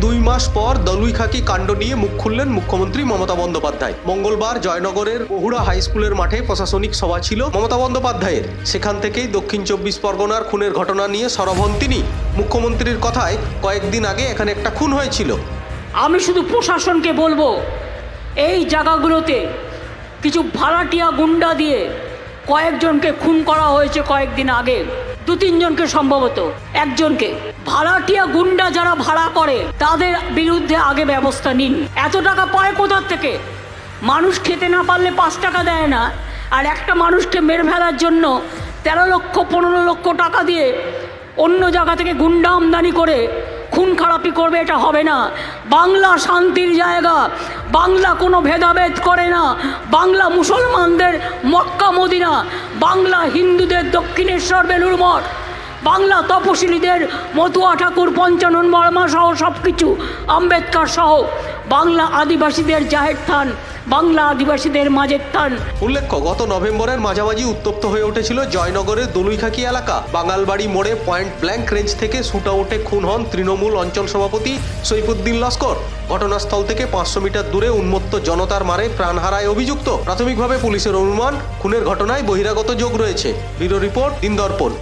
মাস পর দলুইখাকি কাণ্ড নিয়ে মুখ খুললেন মুখ্যমন্ত্রী মমতা বন্দ্যোপাধ্যায়। মঙ্গলবার জয়নগরের বহুড়া হাই স্কুলের মাঠে প্রশাসনিক সভা ছিল মমতা বন্দ্যোপাধ্যায়ের। সেখান থেকেই দক্ষিণ চব্বিশ পরগনার খুনের ঘটনা নিয়ে সরব হন তিনি। মুখ্যমন্ত্রীর কথায় কয়েকদিন আগে এখানে একটা খুন হয়েছিল। আমি শুধু প্রশাসনকে বলব, এই জায়গাগুলোতে কিছু ভাড়াটিয়া গুন্ডা দিয়ে কয়েকজনকে খুন করা হয়েছে কয়েকদিন আগে। দু তিনজনকে সম্ভবত, একজনকে। ভাড়াটিয়া গুন্ডা যারা ভাড়া করে, তাদের বিরুদ্ধে আগে ব্যবস্থা নিন। এত টাকা পায় কোথার থেকে? মানুষ খেতে না পারলে পাঁচ টাকা দেয় না। আর একটা মানুষকে মেরে ফেলার জন্য তেরো লক্ষ, পনেরো লক্ষ টাকা দিয়ে অন্য জায়গা থেকে গুন্ডা আমদানি করে খুন খারাপি করবে, এটা হবে না। বাংলা শান্তির জায়গা। বাংলা কোনো ভেদাভেদ করে না। বাংলা মুসলমানদের মক্কা মদিনা। বাংলা হিন্দুদের দক্ষিণেশ্বর বেলুর মঠ। বাংলা তপশিলীদের মতুয়া ঠাকুর, পঞ্চানন বর্মা সহ সব কিছু আম্বেদকর সহ বাংলা আদিবাসীদের জাহের থান, বাংলা আদিবাসীদের মাঝের থান। উল্লেখ্য, গত নভেম্বরের মাঝামাঝি উত্তপ্ত হয়ে উঠেছিল জয়নগরের দলুইখাকি এলাকা। বাঙালবাড়ি মোড়ে পয়েন্ট ব্ল্যাঙ্ক রেঞ্জ থেকে শুটআউটে খুন হন তৃণমূল অঞ্চল সভাপতি সৈফুদ্দিন লস্কর। ঘটনাস্থল থেকে পাঁচশো মিটার দূরে উন্মত্ত জনতার মারে প্রাণ হারায় অভিযুক্ত। প্রাথমিকভাবে পুলিশের অনুমান, খুনের ঘটনায় বহিরাগত যোগ রয়েছে। ব্যুরো রিপোর্ট দিন দর্পণ